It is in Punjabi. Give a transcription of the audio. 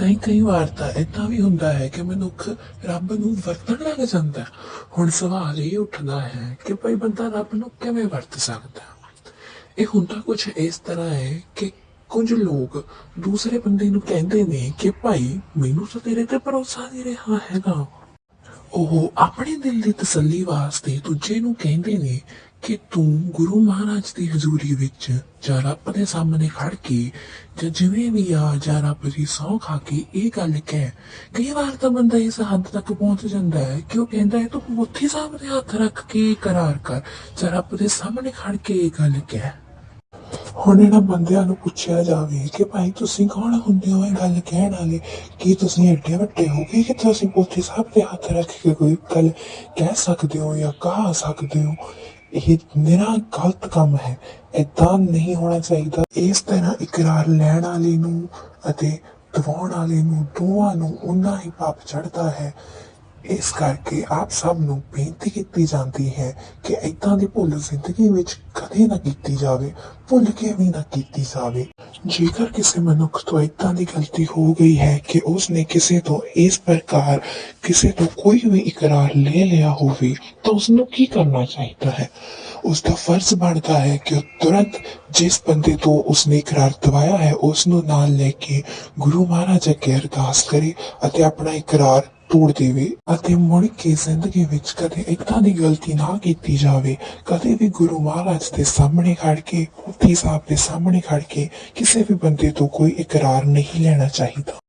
ਕਈ ਕਈ ਵਾਰ ਤਾਂ ਏਦਾਂ ਵੀ ਹੁੰਦਾ ਹੈ ਕਿ ਮਨੁੱਖ ਰੱਬ ਨੂੰ ਵਰਤਣ ਲੱਗ ਜਾਂਦਾ ਹੁਣ ਸਵਾਲ ਇਹ ਉੱਠਦਾ ਹੈ ਕਿ ਭਾਈ ਬੰਦਾ ਰੱਬ ਨੂੰ ਕਿਵੇਂ ਵਰਤ ਸਕਦਾ ਇਹ ਹੁੰਦਾ ਕੁਝ ਇਸ ਤਰ੍ਹਾਂ ਹੈ ਕਿ ਕੁਝ ਲੋਕ ਦੂਸਰੇ ਬੰਦੇ ਨੂੰ ਕਹਿੰਦੇ ਨੇ ਕਿ ਭਾਈ ਮੈਨੂੰ ਤਾਂ ਤੇਰੇ ਤੇ ਭਰੋਸਾ ਨਹੀਂ ਰਿਹਾ ਹੈਗਾ। ਉਹ ਆਪਣੇ ਦਿਲ ਦੀ ਤਸੱਲੀ ਵਾਸਤੇ ਦੂਜੇ ਨੂੰ ਕਹਿੰਦੇ ਨੇ ਕਿ ਤੂੰ ਗੁਰੂ ਮਹਾਰਾਜ ਦੀ ਹਜ਼ੂਰੀ ਵਿੱਚ ਜਾਂ ਰੱਬ ਦੇ ਸਾਹਮਣੇ ਖੜ ਕੇ ਜਾਂ ਜਿਵੇਂ ਵੀ ਆ ਜਾਂ ਰੱਬ ਦੀ ਸਹੁੰ ਖਾ ਕੇ ਇਹ ਗੱਲ ਕਹਿ, ਕਈ ਵਾਰ ਤਾਂ ਬੰਦਾ ਇਸ ਹੱਦ ਤੱਕ ਪਹੁੰਚ ਜਾਂਦਾ ਹੈ ਕਿ ਉਹ ਕਹਿੰਦਾ ਹੈ, ਤੂੰ ਮੁੱਠੀ ਸਾਹਿਬ ਹੱਥ ਰੱਖ ਕੇ ਇਕਰਾਰ ਕਰ, ਜਾਂ ਰੱਬ ਦੇ ਸਾਹਮਣੇ ਖੜ ਕੇ ਇਹ ਗੱਲ ਕਹਿ। ਹੁਣ ਇਹਨਾਂ ਬੰਦਿਆਂ ਨੂੰ ਪੁੱਛਿਆ ਜਾਵੇ ਕਿ ਭਾਈ ਤੁਸੀਂ ਕੌਣ ਹੁੰਦੇ ਹੋ ਇਹ ਗੱਲ ਕਹਿਣ ਵਾਲੇ? ਕਿ ਤੁਸੀਂ ਐਡੇ ਵੱਡੇ ਹੋ ਗਏ ਕਿ ਤੁਸੀਂ ਪੋਥੀ ਸਾਹਿਬ ਦੇ ਹੱਥ ਰੱਖ ਕੇ ਕੋਈ ਗੱਲ ਕਹਿ ਸਕਦੇ ਹੋ ਜਾਂ ਕਹਾ ਸਕਦੇ ਹੋ? ਇਹ ਨਿਰਾ ਗਲਤ ਕੰਮ ਹੈ। ਏਦਾਂ ਨਹੀਂ ਹੋਣਾ ਚਾਹੀਦਾ। ਇਸ ਤਰ੍ਹਾਂ ਇਕਰਾਰ ਲੈਣ ਵਾਲੇ ਨੂੰ ਅਤੇ ਦਵਾਉਣ ਵਾਲੇ ਨੂੰ ਦੋਵਾਂ ਨੂੰ ਉਨਾ ਹੀ ਪਾਪ ਚੜਦਾ ਹੈ। ਇਸ ਕਰਕੇ ਆਪ ਸਭ ਨੂੰ ਬੇਨਤੀ ਕੀਤੀ ਜਾਂਦੀ ਹੈ ਕਿ ਏਦਾਂ ਦੀ ਭੁੱਲ ਜ਼ਿੰਦਗੀ ਵਿੱਚ ਕਦੇ ਨਾ ਕੀਤੀ ਜਾਵੇ, ਭੁੱਲ ਕੇ ਵੀ ਨਾ ਕੀਤੀ ਜਾਵੇ। ਜੇਕਰ ਕਿਸੇ ਮਨੁੱਖ ਤੋਂ ਏਦਾਂ ਦੀ ਗਲਤੀ ਹੋ ਗਈ ਹੈ ਕਿ ਉਸ ਨੇ ਕਿਸੇ ਤੋਂ ਇਸ ਪ੍ਰਕਾਰ ਕਿਸੇ ਤੋਂ ਕੋਈ ਵੀ ਇਕਰਾਰ ਲੈ ਲਿਆ ਹੋਵੇ, ਤਾਂ ਉਸ ਨੂੰ ਕੀ ਕਰਨਾ ਚਾਹੀਦਾ ਹੈ? ਉਸ ਦਾ ਫਰਜ਼ ਬਣਦਾ ਹੈ ਕਿ ਉਹ ਤੁਰੰਤ ਜਿਸ ਬੰਦੇ ਤੋਂ ਉਸਨੇ ਇਕਰਾਰ ਦਵਾਇਆ ਹੈ ਉਸ ਨੂੰ ਨਾਲ ਲੈ ਕੇ ਗੁਰੂ ਮਹਾਰਾਜ ਅੱਗੇ ਅਰਦਾਸ ਕਰੇ ਅਤੇ ਆਪਣਾ ਇਕਰਾਰ ਤੋੜ ਦੇਵੇ ਅਤੇ ਮੁੜ ਕੇ ਜ਼ਿੰਦਗੀ ਵਿੱਚ ਕਦੇ ਏਦਾਂ ਦੀ ਗਲਤੀ ਨਾ ਕੀਤੀ ਜਾਵੇ। ਕਦੇ ਵੀ ਗੁਰੂ ਮਹਾਰਾਜ ਦੇ ਸਾਹਮਣੇ ਖੜ ਕੇ ਮੁਫਤੀ ਸਾਹਿਬ ਦੇ ਸਾਹਮਣੇ ਖੜ ਕੇ ਕਿਸੇ ਵੀ ਬੰਦੇ ਤੋਂ ਕੋਈ ਇਕਰਾਰ ਨਹੀਂ ਲੈਣਾ ਚਾਹੀਦਾ।